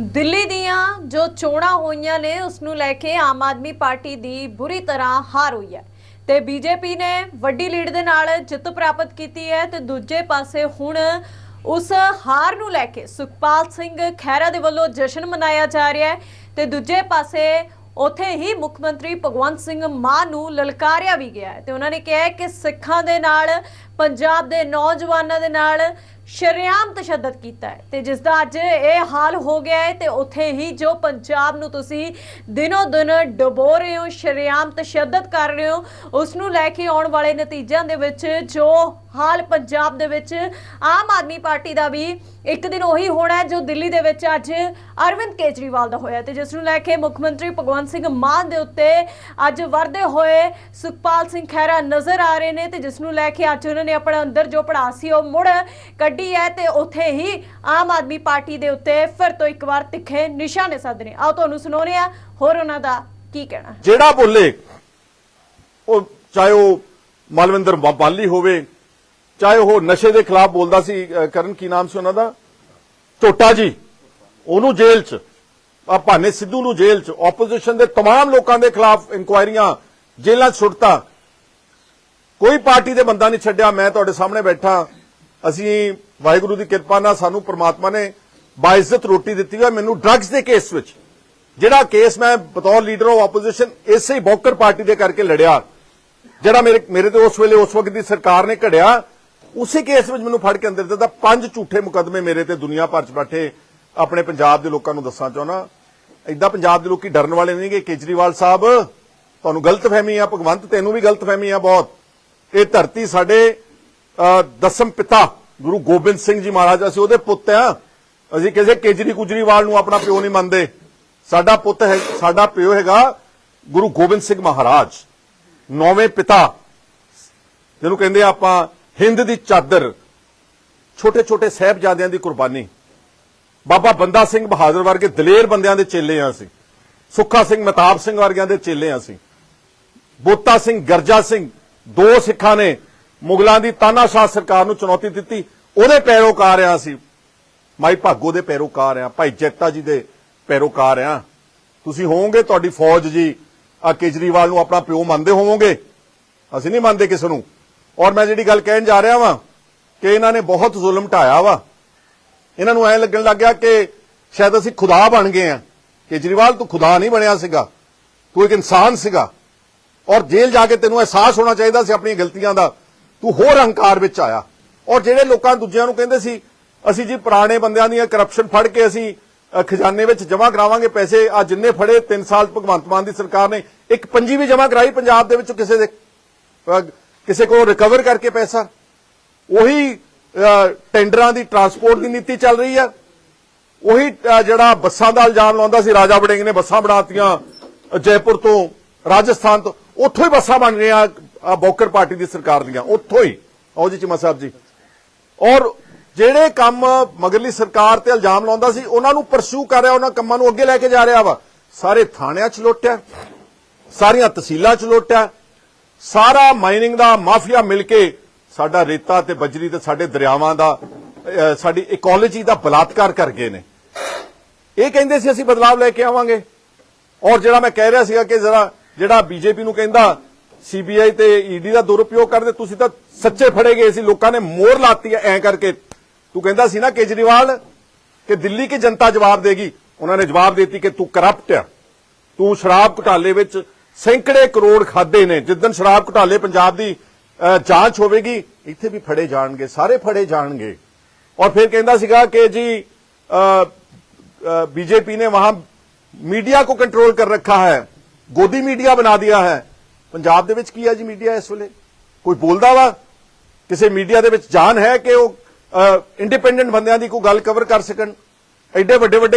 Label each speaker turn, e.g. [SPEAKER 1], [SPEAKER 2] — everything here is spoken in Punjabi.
[SPEAKER 1] ਦਿੱਲੀ ਦੀਆਂ ਜੋ ਚੋਣਾਂ ਹੋਈਆਂ ਨੇ ਉਸ ਨੂੰ ਲੈ ਕੇ ਆਮ ਆਦਮੀ ਪਾਰਟੀ ਦੀ ਬੁਰੀ ਤਰ੍ਹਾਂ ਹਾਰ ਹੋਈ ਹੈ। ਤੇ ਬੀਜੇਪੀ ਨੇ ਵੱਡੀ ਲੀਡ ਦੇ ਨਾਲ ਜਿੱਤ ਪ੍ਰਾਪਤ ਕੀਤੀ ਹੈ ਤੇ ਦੂਜੇ ਪਾਸੇ ਹੁਣ ਉਸ ਹਾਰ ਨੂੰ ਲੈ ਕੇ ਸੁਖਪਾਲ ਸਿੰਘ ਖਹਿਰਾ ਦੇ ਵੱਲੋਂ ਜਸ਼ਨ ਮਨਾਇਆ ਜਾ ਰਿਹਾ ਹੈ ਤੇ ਦੂਜੇ ਪਾਸੇ ਉਥੇ ਹੀ ਮੁੱਖ ਮੰਤਰੀ ਭਗਵੰਤ ਸਿੰਘ ਮਾਨ ਨੂੰ ਲਲਕਾਰਿਆ ਵੀ ਗਿਆ ਹੈ। ਤੇ ਉਹਨਾਂ ਨੇ ਕਿਹਾ ਕਿ ਸਿੱਖਾਂ ਦੇ ਨਾਲ, ਪੰਜਾਬ ਦੇ ਨੌਜਵਾਨਾਂ ਦੇ ਨਾਲ ਸ਼ਰੇਆਮ ਤਸ਼ੱਦਦ ਕੀਤਾ ਹੈ ਤੇ ਜਿਸ ਦਾ ਅੱਜ ਇਹ ਹਾਲ ਹੋ ਗਿਆ ਹੈ ਤੇ ਉੱਥੇ ਹੀ ਜੋ ਪੰਜਾਬ ਨੂੰ ਤੁਸੀਂ ਦਿਨੋ ਦਿਨ ਡੁਬੋ ਰਹੇ ਹੋ, ਸ਼ਰੇਆਮ ਤਸ਼ੱਦਦ ਕਰ ਰਹੇ ਹੋ, ਉਸ ਨੂੰ ਲੈ ਕੇ ਆਉਣ ਵਾਲੇ ਨਤੀਜਿਆਂ ਦੇ ਵਿੱਚ ਜੋ ਹਾਲ ਪੰਜਾਬ ਦੇ ਵਿੱਚ ਆਮ ਆਦਮੀ ਪਾਰਟੀ ਦਾ ਵੀ ਇੱਕ ਦਿਨ ਉਹੀ ਹੋਣਾ ਹੈ ਜੋ ਦਿੱਲੀ ਦੇ ਵਿੱਚ ਅੱਜ ਅਰਵਿੰਦ ਕੇਜਰੀਵਾਲ ਦਾ ਹੋਇਆ ਤੇ ਜਿਸ ਨੂੰ ਲੈ ਕੇ ਮੁੱਖ ਮੰਤਰੀ ਭਗਵੰਤ ਸਿੰਘ ਮਾਨ ਦੇ ਉੱਤੇ ਅੱਜ ਵਰਦੇ ਹੋਏ ਸੁਖਪਾਲ ਸਿੰਘ ਖਹਿਰਾ ਨਜ਼ਰ ਆ ਰਹੇ ਨੇ ਤੇ ਜਿਸ ਨੂੰ ਲੈ ਕੇ ਅੱਜ ਉਹਨਾਂ ਨੇ ਆਪਣਾ ਅੰਦਰ ਜੋ ਪੜਾਸ ਸੀ ਉਹ ਮੁੜ ਕੱਢੀ ਹੈ ਤੇ ਉੱਥੇ ਹੀ ਆਮ ਆਦਮੀ ਪਾਰਟੀ ਦੇ ਉੱਤੇ ਫਿਰ ਤੋਂ ਇੱਕ ਵਾਰ ਤਿੱਖੇ ਨਿਸ਼ਾਨੇ ਸਾਧੇ ਨੇ ਆਓ ਤੁਹਾਨੂੰ ਸੁਣਾਉਂਦੇ ਆ ਹੋਰ ਉਹਨਾਂ ਦਾ ਕੀ ਕਹਿਣਾ ਹੈ।
[SPEAKER 2] ਜਿਹੜਾ ਬੋਲੇ ਉਹ ਚਾਹੇ ਉਹ ਮਲਵਿੰਦਰ ਬਾਲੀ ਹੋਵੇ ਚਾਹੇ ਉਹ ਨਸ਼ੇ ਦੇ ਖਿਲਾਫ ਬੋਲਦਾ ਸੀ ਅਹ ਕਰਨ ਕੀ ਨਾਮ ਸੀ ਉਹਨਾਂ ਦਾ ਟੋਟਾ ਜੀ ਉਹਨੂੰ ਜੇਲ੍ਹ 'ਚ ਆ ਭਾਨੇ ਸਿੱਧੂ ਨੂੰ ਜੇਲ੍ਹ 'ਚ ਆਪੋਜੀਸ਼ਨ ਦੇ तमाम ਲੋਕਾਂ ਦੇ ਖਿਲਾਫ ਇਨਕੁਆਇਰੀਆਂ ਜੇਲ੍ਹਾਂ 'ਚ ਸੁੱਟਤਾ ਕੋਈ ਪਾਰਟੀ ਦੇ ਬੰਦਾ ਨਹੀਂ ਛੱਡਿਆ ਮੈਂ ਤੁਹਾਡੇ ਸਾਹਮਣੇ ਬੈਠਾ ਅਸੀਂ ਵਾਹਿਗੁਰੂ ਦੀ ਕਿਰਪਾ ਨਾਲ ਸਾਨੂੰ ਪ੍ਰਮਾਤਮਾ ਨੇ ਬਾਇਜ਼ਤ ਰੋਟੀ ਦਿੱਤੀ ਹੈ। ਮੈਨੂੰ ਡਰੱਗਸ ਦੇ ਕੇਸ ਵਿੱਚ, ਜਿਹੜਾ ਕੇਸ ਮੈਂ ਬਤੌਰ ਲੀਡਰ ਆਫ ਆਪੋਜੀਸ਼ਨ ਇਸੇ ਹੀ ਬੌਕਰ ਪਾਰਟੀ ਦੇ ਕਰਕੇ ਲੜਿਆ। ਜਿਹੜਾ ਮੇਰੇ ਮੇਰੇ ਤੇ ਉਸ ਵੇਲੇ, ਉਸ ਵਕਤ ਦੀ ਸਰਕਾਰ ਨੇ ਘੜਿਆ, ਉਸੇ ਕੇਸ ਵਿੱਚ ਮੈਨੂੰ ਫੜ ਕੇ ਅੰਦਰ ਦਿੱਤਾ। ਪੰਜ ਝੂਠੇ ਮੁਕੱਦਮੇ ਮੇਰੇ ਤੇ ਦੁਨੀਆ ਭਰ ਚ ਬੈਠੇ। ਆਪਣੇ ਪੰਜਾਬ ਦੇ ਲੋਕਾਂ ਨੂੰ ਦੱਸਣਾ ਚਾਹੁੰਦਾ। ਐਦਾਂ ਪੰਜਾਬ ਦੇ ਲੋਕੀ ਡਰਨ ਵਾਲੇ ਨਹੀਂਗੇ ਕੇਜਰੀਵਾਲ ਸਾਹਿਬ, ਤੁਹਾਨੂੰ ਗਲਤਫਹਿਮੀ ਆ। ਭਗਵੰਤ, ਤੈਨੂੰ ਵੀ ਗਲਤਫਹਿਮੀ ਆ ਬਹੁਤ। ਇਹ ਧਰਤੀ ਸਾਡੇ ਦਸਮ ਪਿਤਾ। ਗੁਰੂ ਗੋਬਿੰਦ ਸਿੰਘ ਜੀ ਮਹਾਰਾਜ, ਅਸੀਂ ਉਹਦੇ ਪੁੱਤ ਆ ਅਸੀਂ ਕਿਸੇ ਕੇਜਰੀ ਕੁਜਰੀਵਾਲ ਨੂੰ ਆਪਣਾ ਪਿਓ ਨਹੀਂ ਮੰਨਦੇ। ਸਾਡਾ ਪੁੱਤ ਹੈ, ਸਾਡਾ ਪਿਓ ਹੈਗਾ ਗੁਰੂ ਗੋਬਿੰਦ ਸਿੰਘ ਮਹਾਰਾਜ। ਨੌਵੇਂ ਪਿਤਾ। ਜਿਹਨੂੰ ਕਹਿੰਦੇ ਆਪਾਂ ਹਿੰਦ ਦੀ ਚਾਦਰ। ਛੋਟੇ ਛੋਟੇ ਸਹਿਬਜ਼ਾਦਿਆਂ ਦੀ ਕੁਰਬਾਨੀ। ਬਾਬਾ ਬੰਦਾ ਸਿੰਘ ਬਹਾਦਰ ਵਰਗੇ ਦਲੇਰ ਬੰਦਿਆਂ ਦੇ ਚੇਲੇ ਆ ਅਸੀਂ। ਸੁੱਖਾ ਸਿੰਘ ਮਤਾਬ ਸਿੰਘ ਵਰਗਿਆਂ ਦੇ ਚੇਲੇ ਆ ਅਸੀਂ। ਬੋਤਾ ਸਿੰਘ, ਗਰਜਾ ਸਿੰਘ, ਦੋ ਸਿੱਖਾਂ ਨੇ ਮੁਗਲਾਂ ਦੀ ਤਾਨਾਸ਼ਾਹ ਸਰਕਾਰ ਨੂੰ ਚੁਣੌਤੀ ਦਿੱਤੀ। ਉਹਦੇ ਪੈਰੋਕਾਰ ਆ ਅਸੀਂ। ਮਾਈ ਭਾਗੋ ਦੇ ਪੈਰੋਕਾਰ ਆ, ਭਾਈ ਜੈਤਾ ਜੀ ਦੇ ਪੈਰੋਕਾਰ ਆ। ਤੁਸੀਂ ਹੋਵੋਗੇ ਤੁਹਾਡੀ ਫੌਜ ਜੀ, ਆ ਕੇਜਰੀਵਾਲ ਨੂੰ ਆਪਣਾ ਪਿਓ ਮੰਨਦੇ ਹੋਵੋਗੇ? ਅਸੀਂ ਨਹੀਂ ਮੰਨਦੇ ਕਿਸ ਨੂੰ। ਔਰ ਮੈਂ ਜਿਹੜੀ ਗੱਲ ਕਹਿਣ ਜਾ ਰਿਹਾ ਵਾਂ, ਕਿ ਇਹਨਾਂ ਨੇ ਬਹੁਤ ਜ਼ੁਲਮ ਢਾਇਆ ਵਾ। ਇਹਨਾਂ ਨੂੰ ਐ ਲੱਗਣ ਲੱਗ ਗਿਆ ਕਿ ਸ਼ਾਇਦ ਅਸੀਂ ਖੁਦਾ ਬਣ ਗਏ ਆ। ਕੇਜਰੀਵਾਲ ਤੂੰ ਖੁਦਾ ਨਹੀਂ ਬਣਿਆ ਸੀਗਾ। ਤੂੰ ਇੱਕ ਇਨਸਾਨ ਸੀਗਾ। ਔਰ ਜੇਲ੍ਹ ਜਾ ਕੇ ਤੈਨੂੰ ਅਹਿਸਾਸ ਹੋਣਾ ਚਾਹੀਦਾ ਸੀ ਆਪਣੀਆਂ ਗਲਤੀਆਂ ਦਾ। ਤੂੰ ਹੋਰ ਹੰਕਾਰ ਵਿੱਚ ਆਇਆ। ਔਰ ਜਿਹੜੇ ਲੋਕਾਂ ਦੂਜਿਆਂ ਨੂੰ ਕਹਿੰਦੇ ਸੀ ਅਸੀਂ ਜੀ ਪੁਰਾਣੇ ਬੰਦਿਆਂ ਦੀਆਂ ਕਰਪਸ਼ਨ ਫੜ ਕੇ ਅਸੀਂ ਖਜ਼ਾਨੇ ਵਿੱਚ ਜਮ੍ਹਾਂ ਕਰਾਵਾਂਗੇ ਪੈਸੇ ਆ ਜਿੰਨੇ ਫੜੇ 3 ਸਾਲ ਭਗਵੰਤ ਮਾਨ ਦੀ ਸਰਕਾਰ ਨੇ ਇੱਕ ਪੰਜੀ ਵੀ ਜਮ੍ਹਾਂ ਕਰਾਈ ਪੰਜਾਬ ਦੇ ਵਿੱਚ ਕਿਸੇ ਦੇ ਕਿਸੇ ਕੋਲ ਰਿਕਵਰ ਕਰਕੇ ਪੈਸਾ। ਉਹੀ ਟੈਂਡਰਾਂ ਦੀ ਟਰਾਂਸਪੋਰਟ ਦੀ ਨੀਤੀ ਚੱਲ ਰਹੀ ਹੈ ਉਹੀ ਜਿਹੜਾ ਬੱਸਾਂ ਦਾ ਇਲਜ਼ਾਮ ਲਾਉਂਦਾ ਸੀ ਰਾਜਾ ਵੜਿੰਗ ਨੇ ਬੱਸਾਂ ਬਣਾਤੀਆਂ ਜੈਪੁਰ ਤੋਂ ਰਾਜਸਥਾਨ ਤੋਂ ਉੱਥੋਂ ਹੀ ਬੱਸਾਂ ਬਣ ਰਹੀਆਂ ਅ, ਬੌਕਰ ਪਾਰਟੀ ਦੀ ਸਰਕਾਰ ਦੀਆਂ ਉੱਥੋਂ ਹੀ। ਆਓ ਜੀ ਚੀਮਾ ਸਾਹਿਬ ਜੀ। ਔਰ ਜਿਹੜੇ ਕੰਮ ਮਗਰਲੀ ਸਰਕਾਰ ਤੇ ਇਲਜ਼ਾਮ ਲਾਉਂਦਾ ਸੀ, ਉਹਨਾਂ ਨੂੰ ਪਰਸੂ ਕਰ ਰਿਹਾ, ਉਹਨਾਂ ਕੰਮਾਂ ਨੂੰ ਅੱਗੇ ਲੈ ਕੇ ਜਾ ਰਿਹਾ ਵਾ। ਸਾਰੇ ਥਾਣਿਆਂ 'ਚ ਲੁੱਟਿਆ, ਸਾਰੀਆਂ ਤਹਿਸੀਲਾਂ 'ਚ ਲੁੱਟਿਆ, ਸਾਰਾ ਮਾਈਨਿੰਗ ਦਾ ਮਾਫੀਆ ਮਿਲ ਕੇ ਸਾਡਾ ਰੇਤਾ ਤੇ ਬਜਰੀ ਤੇ ਸਾਡੇ ਦਰਿਆਵਾਂ ਦਾ ਸਾਡੀ ਇਕੋਲੋਜੀ ਦਾ ਬਲਾਤਕਾਰ ਕਰ ਗਏ ਨੇ। ਇਹ ਕਹਿੰਦੇ ਸੀ, ਅਸੀਂ ਬਦਲਾਵ ਲੈ ਕੇ ਆਵਾਂਗੇ। ਔਰ ਜਿਹੜਾ ਮੈਂ ਕਹਿ ਰਿਹਾ ਸੀਗਾ ਕਿ ਜ਼ਰਾ, ਜਿਹੜਾ ਬੀਜੇਪੀ ਨੂੰ ਕਹਿੰਦਾ ਸੀਬੀਆਈ ਤੇ ਈਡੀ ਦਾ ਦੁਰਉਪਯੋਗ ਕਰਦੇ ਤੁਸੀਂ ਤਾਂ ਸੱਚੇ ਫੜੇ ਗਏ ਸੀ ਲੋਕਾਂ ਨੇ ਮੋਹਰ ਲਾਤੀ ਐ ਐ ਕਰਕੇ ਤੂੰ ਕਹਿੰਦਾ ਸੀ ਨਾ ਕੇਜਰੀਵਾਲ ਕਿ ਦਿੱਲੀ ਕੀ ਜਨਤਾ ਜਵਾਬ ਦੇਗੀ ਉਹਨਾਂ ਨੇ ਜਵਾਬ ਦਿੱਤੀ ਕਿ ਤੂੰ ਕਰਪਟ ਆ ਤੂੰ ਸ਼ਰਾਬ ਘੁਟਾਲੇ ਵਿੱਚ ਸੈਂਕੜੇ ਕਰੋੜ ਖਾਦੇ ਨੇ ਜਿੱਦਨ ਸ਼ਰਾਬ ਘੁਟਾਲੇ ਪੰਜਾਬ ਦੀ ਅਹ, ਜਾਂਚ ਹੋਵੇਗੀ ਇੱਥੇ ਵੀ ਫੜੇ ਜਾਣਗੇ ਸਾਰੇ ਫੜੇ ਜਾਣਗੇ ਔਰ ਫਿਰ ਕਹਿੰਦਾ ਸੀਗਾ ਕਿ ਜੀ बीजेपी ने वहां मीडिया को कंट्रोल कर रखा है गोदी मीडिया बना दिया है ਪੰਜਾਬ ਦੇ ਵਿੱਚ ਕੀ ਹੈ ਜੀ ਮੀਡੀਆ ਇਸ ਵੇਲੇ? ਕੋਈ ਬੋਲਦਾ ਵਾ? ਕਿਸੇ ਮੀਡੀਆ ਦੇ ਵਿੱਚ ਜਾਨ ਹੈ ਕਿ ਉਹ ਇੰਡੀਪੈਂਡੈਂਟ ਬੰਦਿਆਂ ਦੀ ਕੋਈ ਗੱਲ ਕਵਰ ਕਰ ਸਕਣ? ਐਡੇ ਵੱਡੇ ਵੱਡੇ